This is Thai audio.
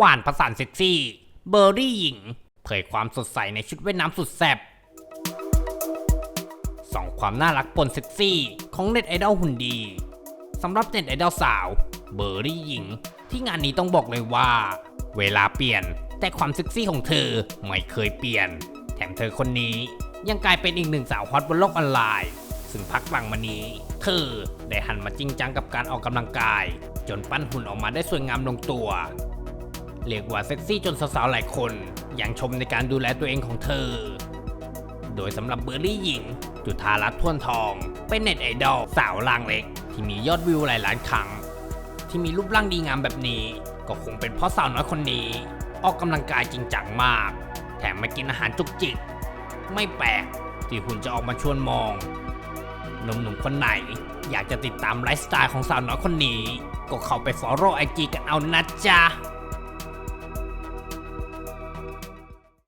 หวานประสานเซ็กซี่ เบอร์รี่หญิง เผยความสดใสในชุดว่ายน้ำสุดแซ่บสองความน่ารักปนเซ็กซี่ ของเน็ตไอดอลหุ่นดีสำหรับเน็ตไอดอลสาว เบอร์รี่หญิง ที่งานนี้ต้องบอกเลยว่า เวลาเปลี่ยน แต่ความเซ็กซี่ของเธอไม่เคยเปลี่ยน แถมเธอคนนี้ยังกลายเป็นอีกหนึ่งสาวฮอตบนโลกออนไลน์ซึ่งพักหลังมานี้ เธอได้หันมาจริงจังกับการออกกำลังกาย จนปั้นหุ่นออกมาได้สวยงามลงตัว เรียกว่าเซ็กซี่จนสาวๆหลายคนยังชมในการดูแลตัวเองของเธอ โดยสำหรับเบอร์รี่หญิง จุธารัตน์ท่วนทอง เป็นเน็ตไอดอลสาวร่างเล็ก ที่มียอดวิวหลายล้านครั้ง ที่มีรูปร่างดีงามแบบนี้ ก็คงเป็นเพราะสาวน้อยคนนี้ ออกกำลังกายจริงจังมาก แถมมากินอาหารจุกจิก ไม่แปลกที่หุ่นจะออกมาชวนมองหนุ่มๆคนไหน อยากจะติดตามไลฟ์สไตล์ของสาวน้อยคนนี้ ก็เข้าไป follow IG กันเอานะจ๊ะ